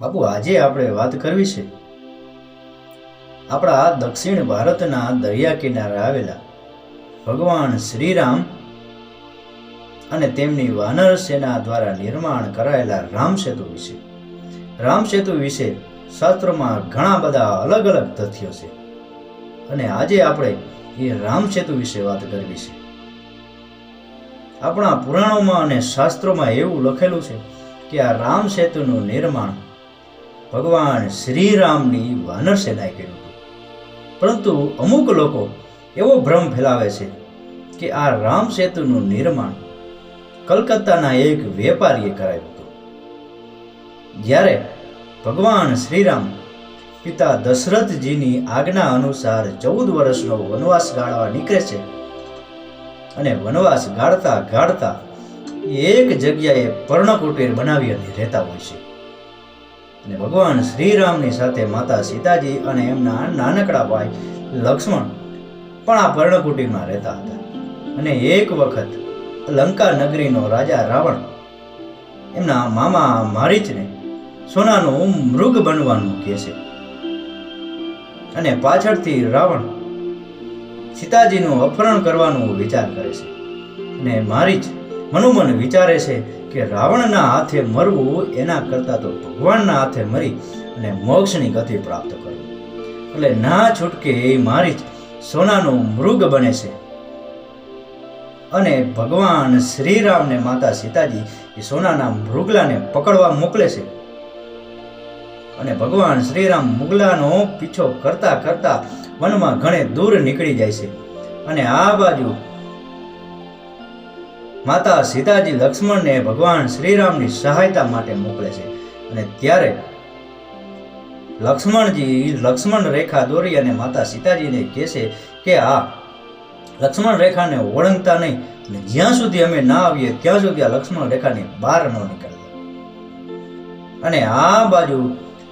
બાપુ, આજે આપણે વાત કરવી છે. આપણા દક્ષિણ ભારતના દરિયા કિનારે આવેલા ભગવાન શ્રીરામ અને તેમની વાનર સેના દ્વારા નિર્માણ કરાયેલા રામસેતુ વિશે. રામસેતુ વિશે શાસ્ત્રોમાં ઘણા બધા અલગ અલગ તથ્યો છે. અને આજે આપણે એ રામસેતુ વિશે વાત કરવી છે. આપણા પુરાણોમાં અને શાસ્ત્રોમાં એવું લખેલું છે કે આ રામસેતુનું નિર્માણ ભગવાન શ્રીરામની વાનર સેનાએ કર્યું હતું. પરંતુ અમુક લોકો એવો ભ્રમ ફેલાવે છે કે આ રામ સેતુનું નિર્માણ કલકત્તાના એક વેપારીએ કરાવ્યું હતું. જ્યારે ભગવાન શ્રીરામ પિતા દશરથજીની આજ્ઞા અનુસાર ચૌદ વર્ષનો વનવાસ ગાળવા નીકળે છે અને વનવાસ ગાળતા ગાળતા એક જગ્યાએ પર્ણકુટીર બનાવી અને રહેતા હોય છે. અને ભગવાન શ્રીરામની સાથે માતા સીતાજી અને એમના નાનકડા ભાઈ લક્ષ્મણ પણ આ પર્ણકુટીમાં રહેતા હતા. અને એક વખત લંકા નગરીનો રાજા રાવણ એમના મામા મારીચને સોનાનું મૃગ બનવાનું કહે છે. અને પાછળથી રાવણ સીતાજીનું અપહરણ કરવાનું વિચાર કરે છે. અને મારીચ મનોમન વિચારે છે કે રાવણના હાથે મરવું એના કરતાં તો ભગવાનના હાથે મરી અને મોક્ષની ગતિ પ્રાપ્ત કરવું. એટલે ના છૂટકે એ જ સોનાનું મૃગ બને છે. અને ભગવાન શ્રીરામને માતા સીતાજી એ સોનાના મૃગલાને પકડવા મોકલે છે. અને ભગવાન શ્રીરામ મુગલાનો પીછો કરતા કરતા વનમાં ઘણે દૂર નીકળી જાય છે. અને આ બાજુ માતા સીતાજી લક્ષ્મણને ભગવાન શ્રીરામની સહાયતા માટે મોકલે છે. અને ત્યારે લક્ષ્મણજી લક્ષ્મણ રેખા દોરી અને માતા સીતાજીને કહે છે કે આ લક્ષ્મણ રેખાને ઓળંગતા નહીં, અને જ્યાં સુધી અમે ના આવીએ, ત્યાં સુધી આ લક્ષ્મણ રેખાની બહાર ન નીકળે અને આ બાજુ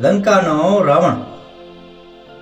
લંકાનો રાવણ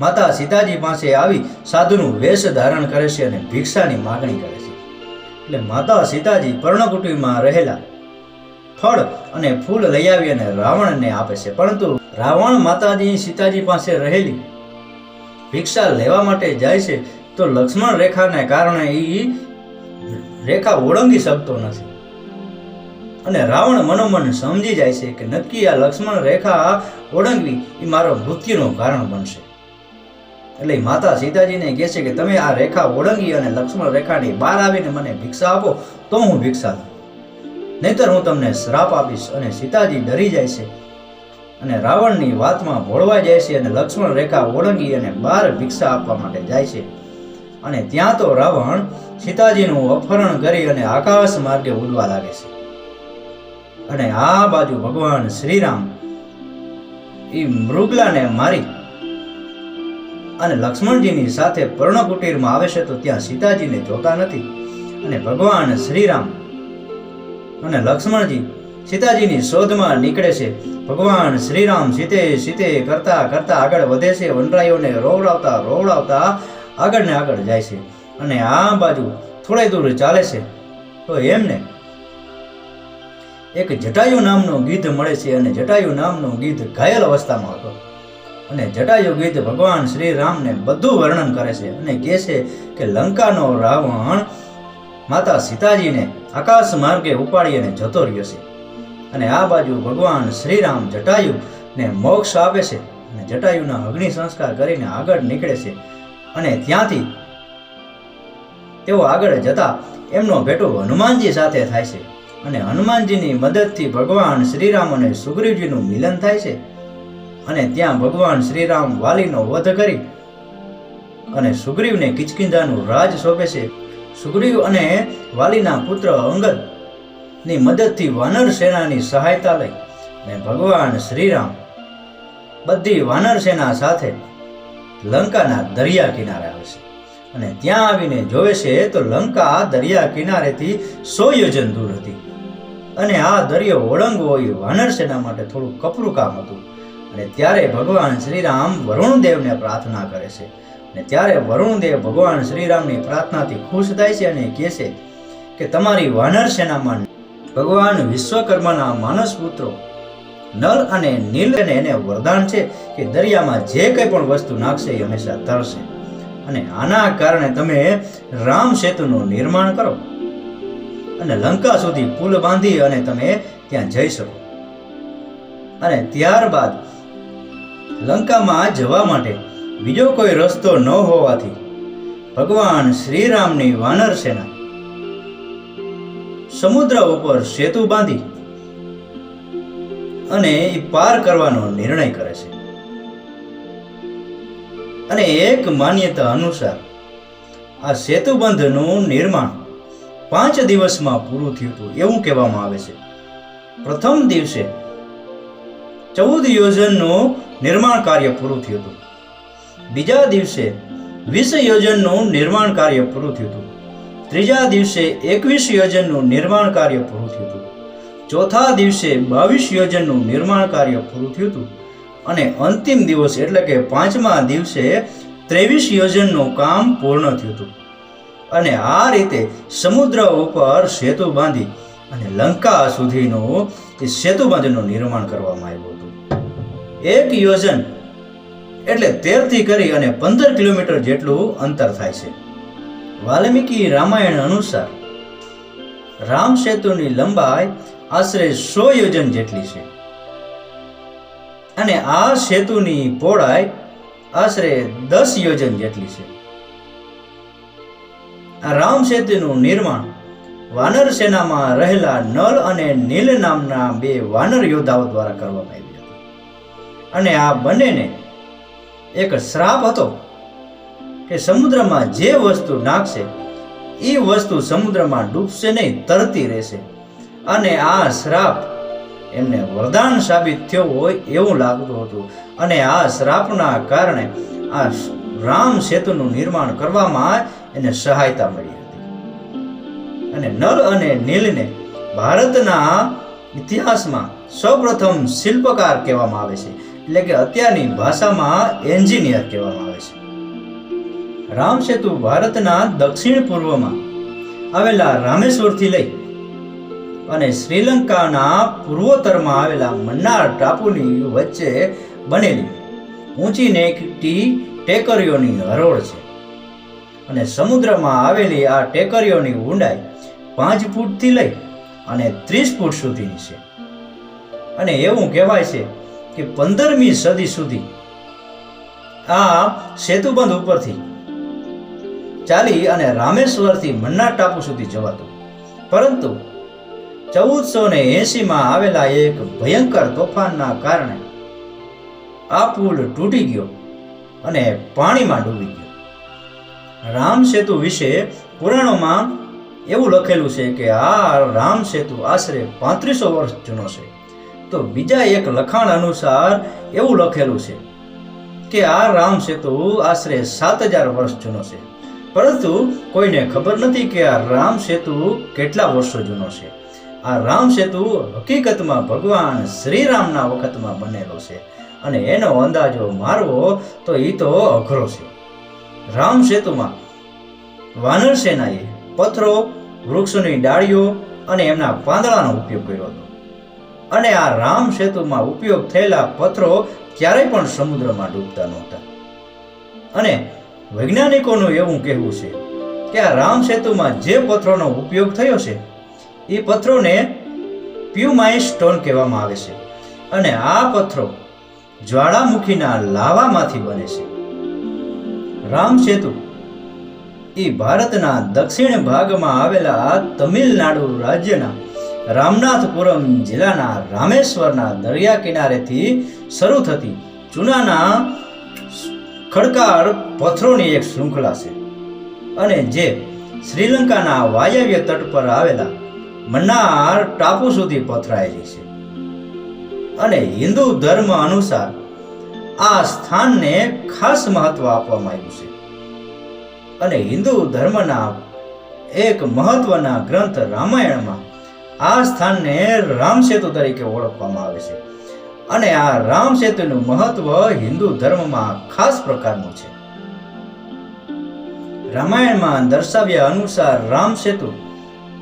માતા સીતાજી પાસે આવી સાધુનું વેશ ધારણ કરે છે અને ભિક્ષાની માગણી કરે છે. એટલે માતા સીતાજી પર્ણકુટીમાં રહેલા. ફળ અને ફૂલ લઈ આવી અને રાવણને આપે છે. પરંતુ રાવણ માતાજી સીતાજી પાસે રહેલી. ભિક્ષા લેવા માટે જાય છે તો લક્ષ્મણ રેખાને કારણે એ રેખા ઓળંગી શકતો નથી. અને રાવણ મનોમન સમજી જાય છે કે નક્કી આ લક્ષ્મણ રેખા ઓળંગવી એ મારો મૃત્યુનું કારણ બનશે. એટલે માતા સીતાજીને કહે છે કે તમે આ રેખા ઓળંગી અને લક્ષ્મણ રેખાની બહાર આવીને મને ભિક્ષા આપો, તો હું ભિક્ષા દઉં નહીતર હું તમને શ્રાપ આપીશ અને સીતાજી ડરી જાય છે. અને રાવણની વાતમાં ભોળવાઈ જાય છે અને લક્ષ્મણ રેખા ઓળંગી અને બહાર ભિક્ષા આપવા માટે જાય છે. અને ત્યાં તો રાવણ સીતાજીનું અપહરણ કરી અને આકાશ માર્ગે ઉડવા લાગે છે. અને આ બાજુ ભગવાન શ્રીરામ એ મૃગલાને મારી અને લક્ષ્મણજીની સાથે પર્ણકુટીરમાં આવે છે તો ત્યાં સીતાજીને જોતા નથી. અને ભગવાન શ્રીરામ અને લક્ષ્મણજી સીતાજીની શોધમાં નીકળે છે. ભગવાન શ્રીરામ સીતે સીતે કરતા કરતા આગળ વધે છે. વનરાયોને રોવડાવતા રોવડાવતા આગળ ને આગળ જાય છે. અને આ બાજુ થોડે દૂર ચાલે છે. તો એમને એક જટાયુ નામનો ગીધ મળે છે અને જટાયુ નામનો ગીધ ઘાયલ અવસ્થામાં હતો. અને જટાયુ ગીધ ભગવાન શ્રી રામને બધું વર્ણન કરે છે અને કહે છે કે લંકાનો રાવણ માતા સીતાજીને આકાશ માર્ગે ઉપાડી અને જતો રહ્યો છે. અને આ બાજુ ભગવાન શ્રીરામ જટાયુને મોક્ષ આપે છે અને જટાયુના અગ્નિ સંસ્કાર કરીને આગળ નીકળે છે. અને ત્યાંથી તેઓ આગળ જતા એમનો ભેટો હનુમાનજી સાથે થાય છે. અને હનુમાનજીની મદદથી ભગવાન શ્રીરામ અને સુગ્રીવજીનું મિલન થાય છે. અને ત્યાં ભગવાન શ્રીરામ વાલીનો વધ કરી અને સુગ્રીવને કિચકિંધાનું રાજ સોંપે છે. સુગ્રીવ અને વાલીના પુત્ર અંગદની મદદથી વાનર સેનાની સહાયતા લઈ અને ભગવાન શ્રીરામ બધી વાનર સેના સાથે લંકાના દરિયા કિનારે આવે છે. અને ત્યાં આવીને જોવે છે તો લંકા દરિયા કિનારેથી સો યોજન દૂર હતી. અને આ દરિયો ઓળંગવો એ વાનર સેના માટે થોડું કપરું કામ હતું. અને ત્યારે ભગવાન શ્રીરામ વરુણદેવને પ્રાર્થના કરે છે. અને ત્યારે વરુણદેવ ભગવાન શ્રીરામની પ્રાર્થનાથી ખુશ થાય છે અને કહે છે કે તમારી વાનર સેનામાં ભગવાન વિશ્વકર્માના માનસ પુત્રો નલ અને નીલને એને વરદાન છે કે દરિયામાં જે કંઈ પણ વસ્તુ નાખશે એ હંમેશા તરશે. અને આના કારણે તમે રામ સેતુનું નિર્માણ કરો અને લંકા સુધી પુલ બાંધી અને તમે ત્યાં જઈ શકો. અને ત્યારબાદ લંકામાં જવા માટે બીજો કોઈ રસ્તો ન હોવાથી ભગવાન શ્રીરામની વાનર સેના સમુદ્ર ઉપર સેતુ બાંધી અને એ પાર કરવાનો નિર્ણય કરે છે. અને એક માન્યતા અનુસાર આ સેતુ બંધનું નિર્માણ પાંચ દિવસમાં પૂરું થયું હતું એવું કહેવામાં આવે છે. પ્રથમ દિવસે ચૌદ યોજનનું નિર્માણ કાર્ય પૂરું થયું હતું. બીજા દિવસે વીસ યોજનનું નિર્માણ કાર્ય પૂરું થયું હતું. ત્રીજા દિવસે એકવીસ યોજનનું નિર્માણ કાર્ય પૂરું થયું હતું. ચોથા દિવસે બાવીસ યોજનનું નિર્માણ કાર્ય પૂરું થયું હતું. અને અંતિમ દિવસ એટલે કે પાંચમા દિવસે ત્રેવીસ યોજનનું કામ પૂર્ણ થયું હતું. અને આ રીતે સમુદ્ર ઉપર સેતુ બાંધી અને લંકા સુધીનું એ સેતુ બાંધીનું નિર્માણ કરવામાં આવ્યું હતું. એક યોજન એટલે તેરથી કરી અને પંદર કિલોમીટર જેટલું અંતર થાય છે. વાલ્મીકી રામાયણ અનુસાર, રામ સેતુની લંબાઈ આશરે સો યોજન જેટલી છે. અને આ સેતુની પહોળાઈ આશરે દસ યોજન જેટલી છે. આ રામ સેતુનું નિર્માણ વાનર સેનામાં રહેલા નલ અને નીલ નામના બે વાનર યોદ્ધાઓ દ્વારા કરવામાં આવ્યું. અને આ બંનેને એક શ્રાપ હતો કે સમુદ્રમાં જે વસ્તુ નાખશે, એ વસ્તુ સમુદ્રમાં ડૂબશે નહીં, તરતી રહેશે. અને આ શ્રાપ એમને વરદાન સાબિત થયો હોય એવું લાગતું હતું. અને આ શ્રાપના કારણે આ રામ સેતુનું નિર્માણ કરવામાં એને સહાયતા મળી હતી. અને નલ અને નીલને ભારતના ઇતિહાસમાં સૌપ્રથમ શિલ્પકાર કહેવામાં આવે છે. એટલે કે અત્યારની ભાષામાં એન્જિનિયર કહેવામાં આવે છે. રામ સેતુ ભારતના દક્ષિણ પૂર્વમાં આવેલા રામેશ્વરથી લઈ અને શ્રીલંકાના પૂર્વોત્તરમાં આવેલા મન્નાર ટાપુની વચ્ચે બનેલી ઊંચી નેકટી ટેકરીઓની હરોળ છે. અને સમુદ્રમાં આવેલી આ ટેકરીઓની ઊંડાઈ પાંચ ફૂટથી લઈ અને ત્રીસ ફૂટ સુધીની છે. અને એવું કહેવાય છે કે પંદરમી સદી સુધી આ સેતુબંધ ઉપરથી ચાલી અને રામેશ્વરથી મન્ના ટાપુ સુધી જવાતું. પરંતુ ચૌદસો ને એસીમાં આવેલા એક ભયંકર તોફાનના કારણે આ પુલ તૂટી ગયો અને પાણીમાં ડૂબી ગયો. રામ સેતુ વિશે પુરાણોમાં એવું લખેલું છે કે આ રામ સેતુ આશરે પાંત્રીસો વર્ષ જૂનો છે. તો બીજા એક લખાણ અનુસાર એવું લખેલું છે કે આ રામ સેતુ આશરે સાત હજાર વર્ષ જૂનો છે. પરંતુ કોઈને ખબર નથી કે આ રામ સેતુ કેટલા વર્ષો જૂનો છે. આ રામ સેતુ હકીકતમાં ભગવાન શ્રીરામના વખતમાં બનેલો છે અને એનો અંદાજો મારવો તો એ તો અઘરો છે. રામ સેતુમાં વાનર સેનાએ પથ્થરો, વૃક્ષોની ડાળીઓ અને એમના પાંદડાનો ઉપયોગ કર્યો હતો. અને આ રામ સેતુમાં ઉપયોગ થયેલા પથ્થરો ક્યારેય પણ સમુદ્રમાં ડૂબતા નહોતા. અને વૈજ્ઞાનિકોનું એવું કહેવું છે કે આ રામ સેતુમાં જે પથ્થરોનો ઉપયોગ થયો છે, એ પથ્થરોને પ્યુમાઇન સ્ટોન કહેવામાં આવે છે. અને આ પથ્થરો જ્વાળામુખીના લાવામાંથી બને છે. રામ સેતુ એ ભારતના દક્ષિણ ભાગમાં આવેલા તમિલનાડુ રાજ્યના રામનાથપુરમ જિલ્લાના રામેશ્વરના દરિયા કિનારેથી શરૂ થતી ચૂનાના ખડકાળ પથ્થરોની એક શૃંખલા છે અને જે શ્રીલંકાના વાયવ્ય તટ પર આવેલા મન્નાર ટાપુ સુધી પથરાયેલી છે. અને હિન્દુ ધર્મ અનુસાર આ સ્થાનને ખાસ મહત્વ આપવામાં આવ્યું છે. અને હિન્દુ ધર્મના એક મહત્વના ગ્રંથ રામાયણમાં આ સ્થાનને રામસેતુ તરીકે ઓળખવામાં આવે છે. અને આ રામ સેતુનું મહત્વ હિન્દુ ધર્મમાં ખાસ પ્રકારનું છે. રામાયણમાં દર્શાવ્યા અનુસાર રામ સેતુ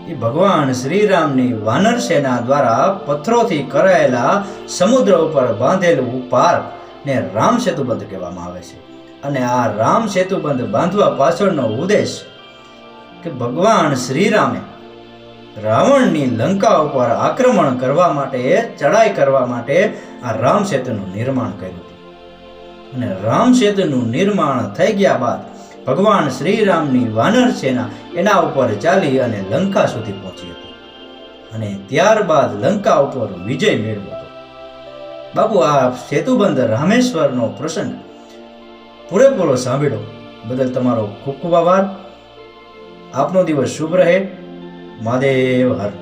એ ભગવાન શ્રીરામની વાનર સેના દ્વારા પથ્થરોથી કરાયેલા સમુદ્ર ઉપર બાંધેલું પાર ને રામ સેતુબંધ કહેવામાં આવે છે. અને આ રામ સેતુબંધ બાંધવા પાછળનો ઉદ્દેશ કે ભગવાન શ્રીરામે રાવણની લંકા ઉપર આક્રમણ કરવા માટે ચડાઈ કરવા માટે આ રામ સેતુનું નિર્માણ કર્યું અને રામ સેતુનું નિર્માણ થઈ ગયા બાદ ભગવાન શ્રીરામની વાનર સેના એના ઉપર ચાલી અને લંકા સુધી પહોંચી હતી. અને ત્યારબાદ લંકા ઉપર વિજય મેળવ્યો હતો. બાપુ, આ સેતુબંધ રામેશ્વરનો પ્રસંગ પૂરેપૂરો સાંભળ્યો. બદલ તમારો ખૂબ ખૂબ આભાર. આપનો દિવસ શુભ રહે. Madevar.